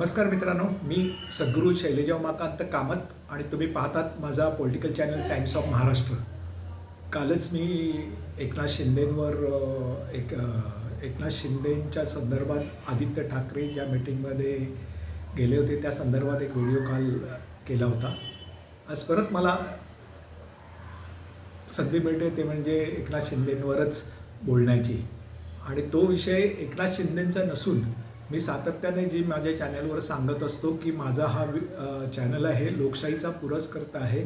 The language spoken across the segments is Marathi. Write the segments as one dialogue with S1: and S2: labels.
S1: नमस्कार मित्रांनो मी सद्गुरू शैलेजा उमाकांत कामत आणि तुम्ही पाहतात माझा political channel Times of Maharashtra कालच मी एकनाथ शिंदेंवर एक एकनाथ शिंदेंच्या संदर्भात आदित्य ठाकरे ज्या मीटिंगमध्ये गेले होते त्या संदर्भात एक व्हिडिओ कॉल केला होता. आज परत मला संधी मिळते ते म्हणजे एकनाथ शिंदेंवरच बोलण्याची. आणि तो विषय एकनाथ शिंदेंचा नसून मी सातत्याने जी माझ्या चॅनलवर सांगत असतो की माझा हा वि- चॅनल आहे लोकशाहीचा पुरस्कर्ता आहे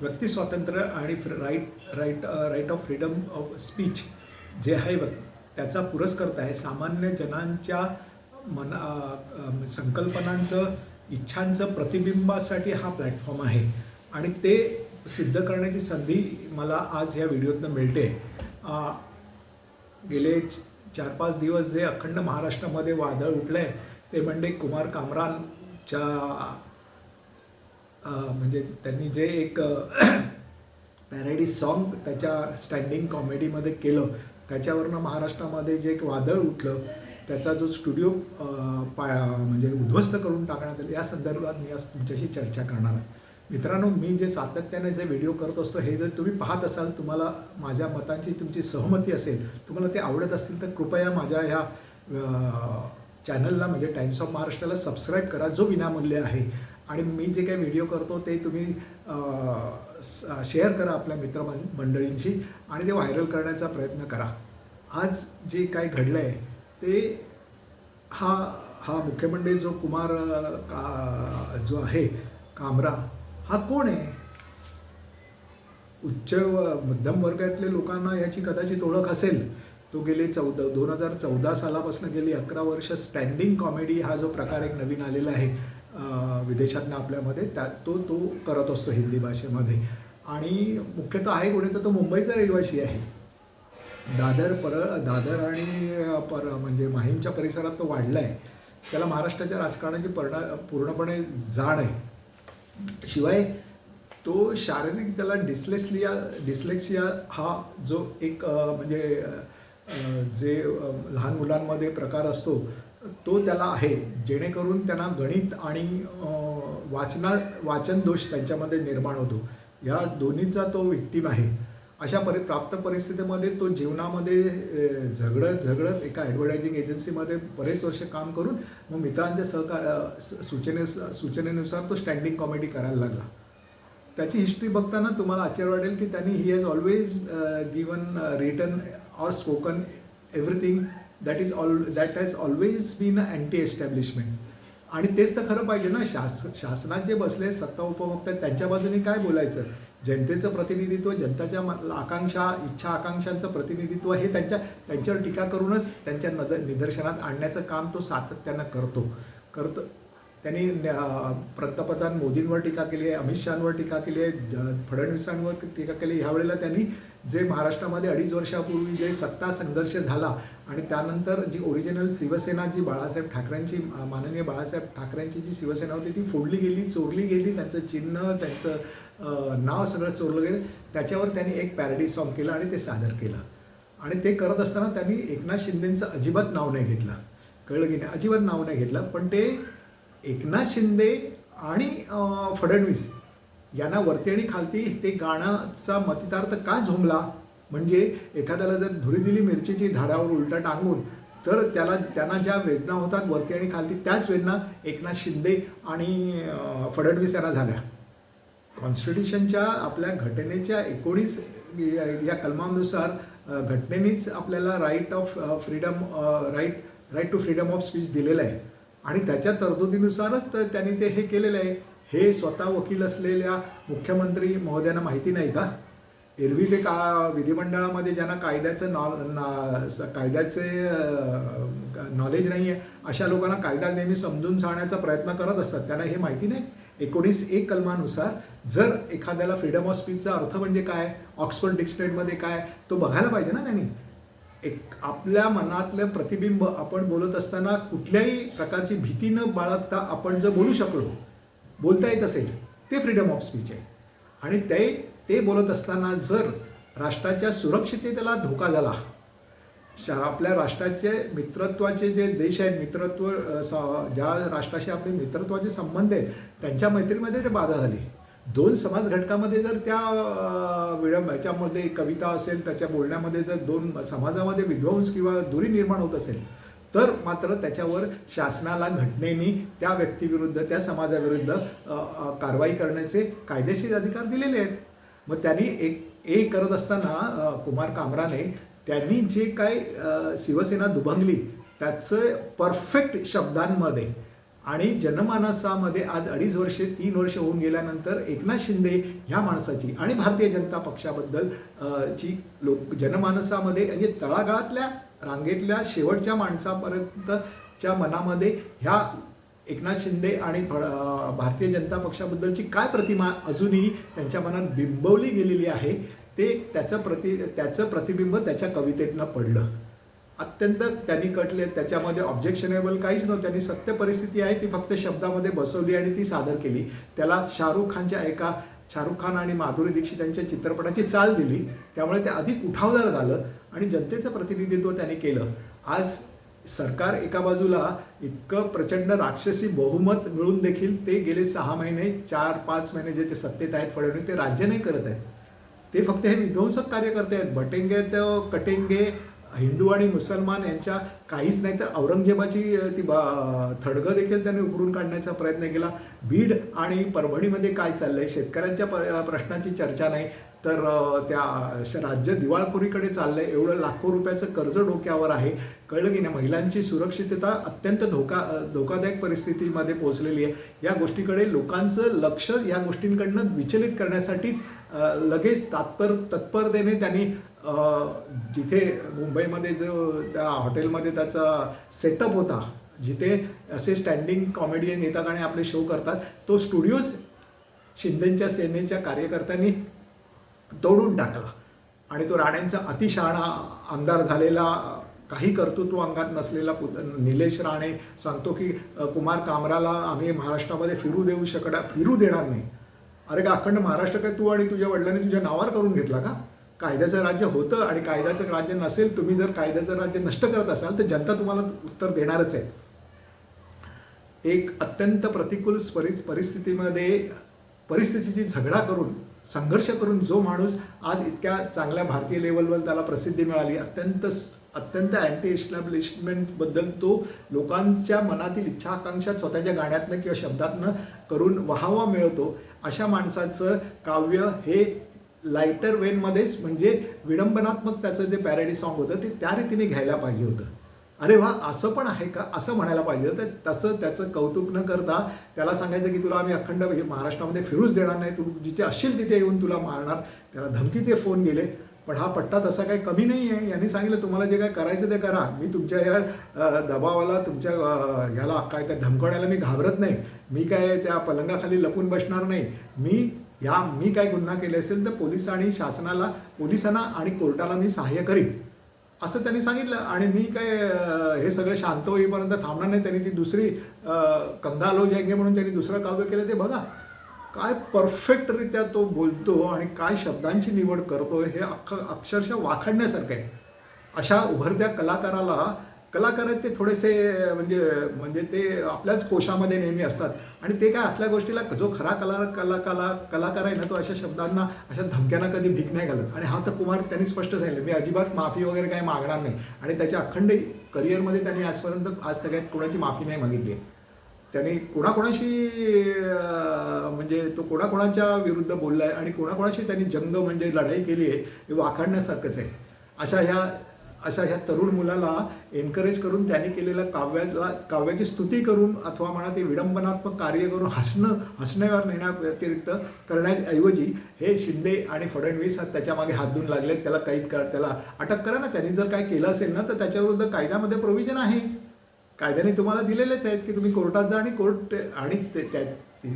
S1: व्यक्ती स्वातंत्र्य आणि right right right of freedom of speech जे आहे त्याचा पुरस्कर्ता आहे. सामान्य जनांच्या मना संकल्पनांचं इच्छांचं प्रतिबिंबासाठी हा प्लॅटफॉर्म आहे. आणि ते सिद्ध करण्याची संधी मला आज ह्या व्हिडिओतनं मिळते. गेले चार पाच दिवस जे अखंड महाराष्ट्रामध्ये वादळ उठलं आहे ते म्हणजे कुमार कामरानच्या म्हणजे त्यांनी जे एक पॅरेडी सॉन्ग त्याच्या स्टँडिंग कॉमेडीमध्ये केलं त्याच्यावरनं महाराष्ट्रामध्ये जे एक वादळ उठलं त्याचा जो स्टुडिओ पा म्हणजे उद्ध्वस्त करून टाकण्यात आलं या संदर्भात मी आज तुमच्याशी चर्चा करणार आहे. मित्रांनो मी जे सातत्याने जे व्हिडिओ करत असतो हे जर तुम्ही पाहत असाल तुम्हाला माझ्या मतांची तुमची सहमती असेल तुम्हाला ते आवडत असतील तर कृपया माझ्या ह्या चॅनलला म्हणजे टाइम्स ऑफ महाराष्ट्राला सबस्क्राईब करा जो विनामूल्य आहे. आणि मी जे काही व्हिडिओ करतो ते तुम्ही स- शेअर करा आपल्या मित्र मंडळींशी आणि ते व्हायरल करण्याचा प्रयत्न करा. आज जे काय घडलं आहे ते हा हा मुख्यमंत्री जो कुमार का जो आहे कामरा हा कोण आहे? उच्च व मध्यम वर्गातल्या लोकांना याची कदाचित ओळख असेल. तो गेले चौदा दोन हजार चौदा सालापासून गेली अकरा वर्ष स्टँडिंग कॉमेडी हा जो प्रकार एक नवीन आलेला आहे विदेशातनं आपल्यामध्ये त्या तो तो करत असतो हिंदी भाषेमध्ये. आणि मुख्यतः आहे कोणी तर तो मुंबईचा रहिवासी आहे. दादर पर दादर आणि पर म्हणजे माहीमच्या परिसरात तो वाढला आहे त्याला महाराष्ट्राच्या राजकारणाची पर्णा पूर्णपणे जाण आहे. शिवाय तो शारीरिक त्याला डिस्लेक्सिया डिस्लेक्सिया हा जो एक म्हणजे जे लहान मुलांमध्ये प्रकार असतो तो त्याला आहे. जेणेकरून त्यांना गणित आणि वाचना वाचन दोष त्यांच्यामध्ये निर्माण होतो. या दोन्हीचा तो विक्टीम आहे. अशा परि प्राप्त परिस्थितीमध्ये तो जीवनामध्ये झगडत झगडत एका ॲडव्हर्टायझिंग एजन्सीमध्ये बरेच वर्ष काम करून मग मित्रांच्या सहकार सूचने सूचनेनुसार तो स्टँडिंग कॉमेडी करायला लागला. त्याची हिस्ट्री बघताना तुम्हाला आश्चर्य वाटेल की त्यांनी he has always given written or spoken everything that is all that has always been anti establishment आणि तेच तर खरं पाहिजे ना शास शासनात जे बसले सत्ता उपभोक्ता आहेत, त्यांच्या बाजूने काय बोलायचं? जनतेचं प्रतिनिधित्व जनताच्या आकांक्षा इच्छा आकांक्षांचं प्रतिनिधित्व हे त्यांच्या त्यांच्यावर टीका करूनच त्यांच्या नद निदर्शनात आणण्याचं काम तो सातत्यानं करतो. करत त्यांनी पंतप्रधान मोदींवर टीका केली आहे अमित शहांवर टीका केली आहे द- फडणवीसांवर टीका केली ह्यावेळेला त्यांनी जे महाराष्ट्रामध्ये अडीच वर्षापूर्वी जे सत्ता संघर्ष झाला आणि त्यानंतर जी ओरिजिनल शिवसेना जी बाळासाहेब ठाकरेंची माननीय बाळासाहेब ठाकरेंची जी शिवसेना होती ती फोडली गेली चोरली गेली त्यांचं चिन्ह त्यांचं नाव सगळं चोरलं गेलं. त्याच्यावर त्यांनी एक पॅरडी सॉन्ग केलं आणि ते सादर केलं. आणि ते करत असताना त्यांनी एकनाथ शिंदेंचं अजिबात नाव नाही घेतलं. कळलं की नाही? अजिबात नाव नाही घेतलं. पण ते एकनाथ शिंदे आणि फडणवीस यांना वरती आणि खालती ते गाण्याचा मतितार्थ का झोंबला? म्हणजे एखाद्याला जर धुरी दिली मिरचीची झाडावर उलटा टांगून तर त्याला त्यांना ज्या वेदना होतात वरती आणि खालती त्याच वेदना एकनाथ शिंदे आणि फडणवीस यांना झाल्या. कॉन्स्टिट्यूशनच्या आपल्या घटनेच्या एकोणीस या कलमानुसार घटनेनेच आपल्याला right of freedom right right to freedom of speech दिलेलं आहे. आणि त्याच्या तरतुदीनुसारच तर त्यांनी ते हे केलेलं आहे. हे स्वतः वकील असलेल्या मुख्यमंत्री महोदयांना माहिती नाही का? एरवी ते का विधिमंडळामध्ये ज्यांना कायद्याचं नॉ ना स- कायद्याचे नॉलेज नाही आहे अशा लोकांना कायदा नेहमी समजून सांगण्याचा प्रयत्न करत असतात. त्यांना हे माहिती नाही. एकोणीस एक कलमानुसार जर एखाद्याला फ्रीडम ऑफ स्पीचचा अर्थ म्हणजे काय? ऑक्सफर्ड डिक्शनरीमध्ये काय? तो बघायला पाहिजे ना त्यांनी. एक आपल्या मनातलं प्रतिबिंब आपण बोलत असताना कुठल्याही प्रकारची भीती न बाळगता आपण जर बोलू शकलो बोलता येत असेल ते फ्रीडम ऑफ स्पीच आहे. आणि ते ते बोलत असताना जर राष्ट्राच्या सुरक्षिततेला धोका झाला शा आपल्या राष्ट्राचे मित्रत्वाचे जे देश आहेत मित्रत्व ज्या राष्ट्राशी आपले मित्रत्वाचे संबंध आहेत त्यांच्या मैत्रीमध्ये ते बाधा झाली. दोन समाज घटकामध्ये जर त्या विडंब याच्यामध्ये कविता असेल त्याच्या बोलण्यामध्ये जर दोन समाजामध्ये विध्वंस किंवा दुरी निर्माण होत असेल तर मात्र त्याच्यावर शासनाला घटनेनी त्या व्यक्तीविरुद्ध त्या समाजाविरुद्ध कारवाई करण्याचे कायदेशीर अधिकार दिलेले आहेत. मग त्यांनी एक ए करत असताना कुमार कामराने त्यांनी जे काय शिवसेना दुभंगली त्याचं परफेक्ट शब्दांमध्ये आणि जनमानसामध्ये आज अडीच वर्षे तीन वर्ष होऊन गेल्यानंतर एकनाथ शिंदे ह्या माणसाची आणि भारतीय जनता पक्षाबद्दल ची लोक जनमानसामध्ये म्हणजे तळागाळातल्या रांगेतल्या शेवटच्या माणसापर्यंतच्या मनामध्ये ह्या एकनाथ शिंदे आणि भारतीय जनता पक्षाबद्दलची काय प्रतिमा अजूनही त्यांच्या मनात बिंबवली गेलेली आहे ते त्याचं प्रति त्याचं प्रतिबिंब त्याच्या कवितेतनं पडलं. अत्यंत त्यांनी कटले त्याच्यामध्ये ऑब्जेक्शनेबल काहीच नव्हतं. त्यांनी सत्य परिस्थिती आहे ती फक्त शब्दामध्ये बसवली आणि ती सादर केली. त्याला शाहरुख खानच्या एका शाहरुख खान आणि माधुरी दीक्षित यांच्या चित्रपटाची चाल दिली. त्यामुळे ते अधिक उठावदार झालं आणि जनतेचं प्रतिनिधित्व त्यांनी केलं. आज सरकार एका बाजूला इतकं प्रचंड राक्षसी बहुमत मिळून देखील ते गेले सहा महिने चार पाच महिने जे ते सत्तेत आहेत फडणवीस ते राज्य नाही करत आहेत. ते फक्त हे विध्वंसक कार्य करते आहेत. भटेंगे तर कटेंगे हिंदू आणि मुसलमान यांच्या काहीच नाही तर औरंगजेबाची ती बा- थडगं देखील त्यांनी उघडून काढण्याचा प्रयत्न केला. बीड आणि परभणीमध्ये काय चाललंय? शेतकऱ्यांच्या प प्रश्नाची चर्चा नाही तर त्या श- राज्य दिवाळखोरीकडे चाललंय. एवढं लाखो रुपयाचं कर्ज डोक्यावर आहे. कळलं की नाही? महिलांची सुरक्षितता अत्यंत धोका धोकादायक परिस्थितीमध्ये पोहोचलेली आहे. या गोष्टीकडे लोकांचं लक्ष या गोष्टींकडनं विचलित करण्यासाठीच लगेच तात्पर तत्परतेने त्यांनी जिथे मुंबईमध्ये जो त्या हॉटेलमध्ये त्याचा सेटअप होता जिथे असे स्टँडिंग कॉमेडियन येतात आणि आपले शो करतात तो स्टुडिओज शिंदेच्या सेनेच्या कार्यकर्त्यांनी तोडून टाकला. आणि तो राणेंचा अतिशहाणा आमदार झालेला काही कर्तृत्व अंगात नसलेला पुत निलेश राणे सांगतो की कुमार कामराला आम्ही महाराष्ट्रामध्ये फिरू देऊ शकणार फिरू देणार नाही. अरे का अखंड महाराष्ट्र काय तू आणि तुझ्या वडिलांनी तुझ्या नावावर करून घेतला का? कायद्याचं राज्य होतं आणि कायद्याचं राज्य नसेल तुम्ही जर कायद्याचं राज्य नष्ट करत असाल तर जनता तुम्हाला उत्तर देणारच आहे. एक अत्यंत प्रतिकूल परि परिस्थितीमध्ये परिस्थितीची झगडा करून संघर्ष करून जो माणूस आज इतक्या चांगल्या भारतीय लेवलवर त्याला प्रसिद्धी मिळाली अत्यंत अत्यंत अँटी इस्टॅब्लिशमेंटबद्दल तो लोकांच्या मनातील इच्छा आकांक्षा स्वतःच्या गाण्यातनं किंवा शब्दातनं करून वाहवा मिळवतो अशा माणसाचं काव्य हे लायटर वेनमध्येच म्हणजे विडंबनात्मक त्याचं जे पॅरेडी सॉन्ग होतं ते त्या रीतीने घ्यायला पाहिजे होतं. अरे वा असं पण आहे का? असं म्हणायला पाहिजे तर तसं त्याचं कौतुक न करता त्याला सांगायचं की तुला आम्ही अखंड हे महाराष्ट्रामध्ये फिरूच देणार नाही. तू जिथे असशील तिथे येऊन तुला मारणार. त्याला धमकीचे फोन गेले. पण हा पट्टा तसा काही कमी नाही आहे. यांनी सांगितलं तुम्हाला जे काय करायचं ते करा. मी तुमच्या या दबावाला तुमच्या ह्याला काय त्या धमकवण्याला मी घाबरत नाही. मी काय त्या पलंगाखाली लपून बसणार नाही. मी ह्या मी काय गुन्हा केले असेल तर पोलीस आणि शासनाला पोलिसांना आणि कोर्टाला मी सहाय्य करीन. असं त्यांनी सांगितलं. आणि मी काय हे सगळं शांत होईपर्यंत थांबणार नाही. त्यांनी ती दुसरी अं, कंगालो जायगे म्हणून त्यांनी दुसरं काव्य केलं ते बघा. काय परफेक्टरित्या तो बोलतो आणि काय शब्दांची निवड करतो हे अख्ख अक्षरशः वाखडण्यासारखं आहे. अशा उभरत्या कलाकाराला कलाकार आहेत ते थोडेसे म्हणजे म्हणजे ते आपल्याच कोशामध्ये नेहमी असतात. आणि ते काय असल्या गोष्टीला जो खरा कला कला कला कलाकार आहे ना तो अशा शब्दांना अशा धमक्यांना कधी भीक नाही घालत. आणि हा तर कुमार त्यांनी स्पष्ट सांगितलं मी अजिबात माफी वगैरे काही मागणार नाही. आणि त्याच्या अखंड करिअरमध्ये त्यांनी आजपर्यंत आज सगळ्यात कोणाची माफी नाही मागितली आहे. त्यांनी कोणाकोणाशी म्हणजे तो कोणाकोणाच्या विरुद्ध बोलला आहे आणि कोणाकोणाशी त्यांनी जंग म्हणजे लढाई केली आहे हे वाखाणण्यासारखंच आहे. अशा ह्या अशा ह्या तरुण मुलाला एनकरेज करून त्यांनी केलेल्या काव्याला काव्याची स्तुती करून अथवा म्हणा ते विडंबनात्मक कार्य करून हसणं हसण्यावर नेण्या व्यतिरिक्त करण्याऐवजी हे शिंदे आणि फडणवीस त्याच्यामागे हात धुवून लागले. त्याला कैद कर त्याला अटक करा ना. त्यांनी जर काय केलं असेल ना तर त्याच्याविरुद्ध कायद्यामध्ये प्रोव्हिजन आहेच. कायद्याने तुम्हाला दिलेलेच आहेत की तुम्ही कोर्टात जा आणि कोर्ट आणि ते त्या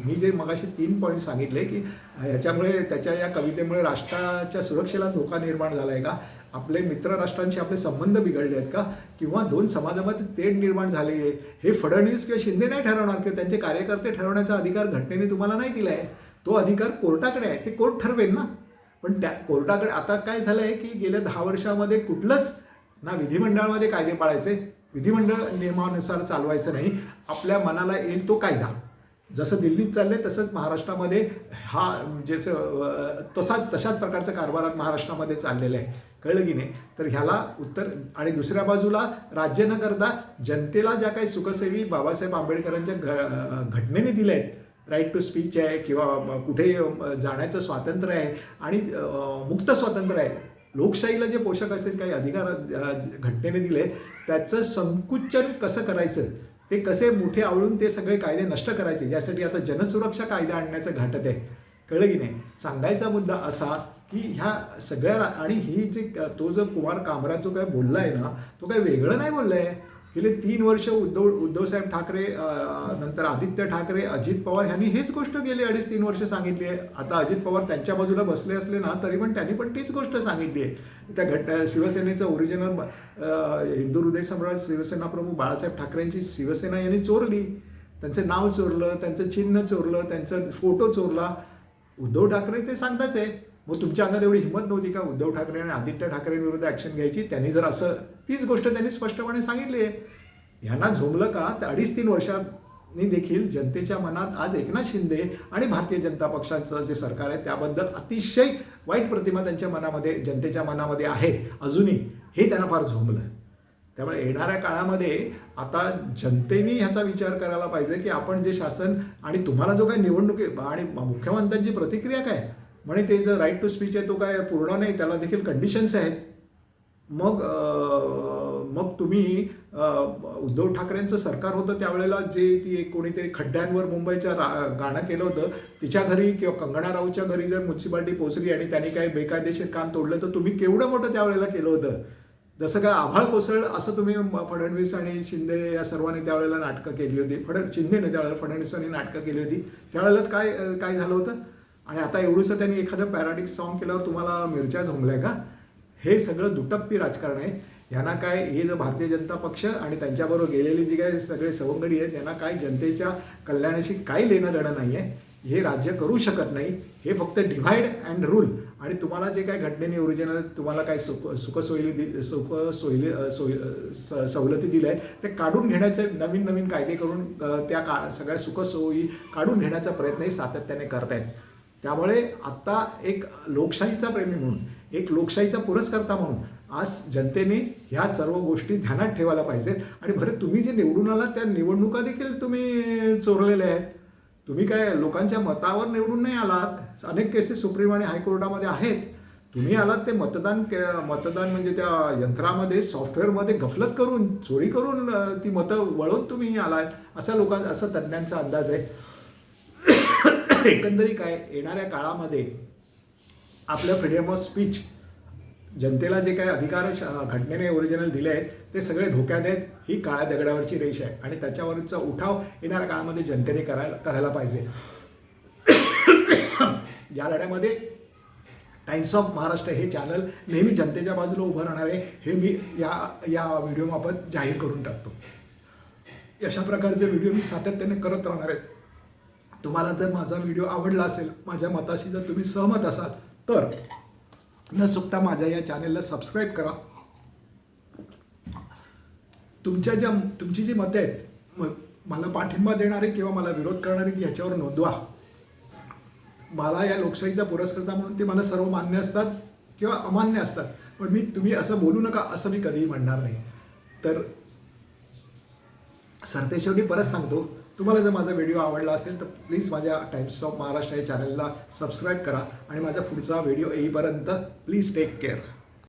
S1: मी जे मगाशी तीन पॉईंट सांगितले की ह्याच्यामुळे त्याच्या या कवितेमुळे राष्ट्राच्या सुरक्षेला धोका निर्माण झाला आहे का? आपले मित्र राष्ट्रांशी आपले संबंध बिघडले आहेत का? किंवा दोन समाजामध्ये तेढ निर्माण झाली आहे? हे फडणवीस किंवा शिंदे नाही ठरवणार किंवा त्यांचे कार्यकर्ते ठरवण्याचा अधिकार घटनेने तुम्हाला नाही दिला आहे तो अधिकार कोर्टाकडे आहे. ते कोर्ट ठरवेल ना. पण त्या कोर्टाकडे आता काय झालं आहे की गेल्या दहा वर्षामध्ये कुठलंच ना विधिमंडळामध्ये कायदे पाळायचे. विधिमंडळ नियमानुसार चालवायचं नाही. आपल्या मनाला येईल तो कायदा. जसं दिल्लीत चाललं आहे तसंच महाराष्ट्रामध्ये हा म्हणजे तसा तशाच प्रकारचा कारभारात महाराष्ट्रामध्ये चाललेला आहे. कळलं की नाही? तर ह्याला उत्तर आणि दुसऱ्या बाजूला राज्य न करता जनतेला ज्या काही सुखसेवी बाबासाहेब आंबेडकरांच्या घ घटनेने दिल्या आहेत. राईट टू स्पीच आहे किंवा कुठे जाण्याचं स्वातंत्र्य आहे आणि मुक्त स्वातंत्र्य आहे. लोकशाहीला जे पोषक असेल काही अधिकार घटनेने दिले त्याचं संकुचन कसं करायचं? ते कसे मोठे आवळून ते सगळे कायदे नष्ट करायचे यासाठी आता जनसुरक्षा कायदा आणण्याचं घाटत आहे. कळलं की नाही? सांगायचा मुद्दा असा की ह्या सगळ्या रा- आणि ही जे तो जो कुमार कामराज जो काय बोलला आहे ना तो काय वेगळं नाही बोलला आहे गेले तीन वर्ष उद्धव उद्धवसाहेब ठाकरे नंतर आदित्य ठाकरे अजित पवार ह्यांनी हेच गोष्ट गेली अडीच तीन वर्ष सांगितली आहे. आता अजित पवार त्यांच्या बाजूला बसले असले ना तरी पण त्यांनी पण तीच गोष्ट सांगितली आहे. त्या घट शिवसेनेचं ओरिजिनल हिंदू हृदय सम्राट शिवसेना प्रमुख बाळासाहेब ठाकरेंची शिवसेना यांनी चोरली. त्यांचं नाव चोरलं त्यांचं चिन्ह चोरलं त्यांचा फोटो चोरला. उद्धव ठाकरे ते सांगताच आहे मग तुमच्या अंगात एवढी हिंमत नव्हती का उद्धव ठाकरे आणि आदित्य ठाकरेंविरुद्ध ॲक्शन घ्यायची? त्यांनी जर असं तीच गोष्ट त्यांनी स्पष्टपणे सांगितली. आहे ह्यांना झोंबलं का? तर अडीच तीन वर्षांनी देखील जनतेच्या मनात आज एकनाथ शिंदे आणि भारतीय जनता पक्षाचं जे सरकार आहे त्याबद्दल अतिशय वाईट प्रतिमा त्यांच्या मनामध्ये जनतेच्या मनामध्ये आहे. अजूनही हे त्यांना फार झोंबलं त्यामुळे येणाऱ्या काळामध्ये आता जनतेने ह्याचा विचार करायला पाहिजे की आपण जे शासन आणि तुम्हाला जो काही निवडणुकी आणि मुख्यमंत्र्यांची प्रतिक्रिया काय म्हणे ते जर राईट टू स्पीच आहे तो काय पूर्ण नाही त्याला देखील कंडिशन्स आहेत. मग मग तुम्ही उद्धव ठाकरेंचं सरकार होतं त्यावेळेला जे ती एक कोणीतरी खड्ड्यांवर मुंबईच्या रा गाणं केलं होतं तिच्या घरी किंवा कंगना रावच्या घरी जर म्युन्सिपाल्टी पोचली आणि त्यांनी काही बेकायदेशीर काम तोडलं तर तुम्ही केवढं मोठं त्यावेळेला केलं होतं? जसं काय आभाळ कोसळ असं तुम्ही फडणवीस आणि शिंदे या सर्वांनी त्यावेळेला नाटकं केली होती. फड शिंदेने त्यावेळेला फडणवीसांनी नाटकं केली होती. त्यावेळेला काय काय झालं होतं? आणि आता एवढंसं त्यांनी एखादं पॅराडिक सॉन्ग केल्यावर तुम्हाला मिरच्या झोंबल्या का? हे सगळं दुटप्पी राजकारण आहे. यांना काय हे जो भारतीय जनता पक्ष आणि त्यांच्याबरोबर गेलेली जी काही सगळे सवंगडी आहेत त्यांना काय जनतेच्या कल्याणाशी काही लेणं देणं नाही आहे. हे राज्य करू शकत नाही. हे फक्त डिव्हाइड अँड रूल आणि तुम्हाला जे काही घटनेने ओरिजिनल तुम्हाला काय सुख सुखसोयी दि सुख सोयी सोय स- सवलती दिल्या आहेत ते काढून घेण्याचे नवीन नवीन कायदे करून त्या का सगळ्या सुखसोयी काढून घेण्याचा प्रयत्नही सातत्याने करतायत. त्यामुळे आत्ता एक लोकशाहीचा प्रेमी म्हणून एक लोकशाहीचा पुरस्कर्ता म्हणून आज जनतेने ह्या सर्व गोष्टी ध्यानात ठेवायला पाहिजेत. आणि बरं तुम्ही जे निवडून आलात त्या निवडणुका देखील तुम्ही चोरलेल्या आहेत. तुम्ही काय लोकांच्या मतावर निवडून नाही आलात? अनेक केसेस सुप्रीम आणि हायकोर्टामध्ये आहेत. तुम्ही आलात ते मतदान के- मतदान म्हणजे त्या यंत्रामध्ये सॉफ्टवेअरमध्ये गफलत करून चोरी करून ती मतं वळवून तुम्ही आलात. असा लोकां असा तज्ज्ञांचा अंदाज आहे. एकंदरी काय येणाऱ्या काळामध्ये आपलं फ्रीडम ऑफ स्पीच जनतेला जे काय अधिकार श- घटनेने ओरिजिनल दिले आहेत ते सगळे धोक्यात आहेत ही काळ्या दगडावरची रेष आहे. आणि त्याच्यावरचा उठाव येणाऱ्या काळामध्ये जनतेने करायला करायला पाहिजे. या लढ्यामध्ये टाइम्स ऑफ महाराष्ट्र हे चॅनल नेहमी जनतेच्या बाजूला उभं राहणार आहे हे मी या या व्हिडिओमार्फत जाहीर करून टाकतो. अशा प्रकारचे व्हिडिओ मी सातत्याने करत राहणार आहे. तुम्हाला जर माझा व्हिडिओ आवडला असेल माझ्या मताशी जर तुम्ही सहमत असाल तर न चुकता माझ्या या चॅनेलला सबस्क्राईब करा. तुमच्या ज्या तुमची जी मते आहेत मला पाठिंबा देणारे किंवा मला विरोध करणारे ती ह्याच्यावर नोंदवा. मला या लोकशाहीचा पुरस्कर्ता म्हणून ते मला सर्व मान्य असतात किंवा अमान्य असतात. पण मी तुम्ही असं बोलू नका असं मी कधीही म्हणणार नाही. तर सरतेशेवटी परत सांगतो तुम्हाला जर माझा व्हिडिओ आवडला असेल तर प्लीज माझ्या टाइम्स ऑफ महाराष्ट्र या चॅनलला सबस्क्राईब करा. आणि माझा पुढचा व्हिडिओ येईपर्यंत प्लीज टेक केअर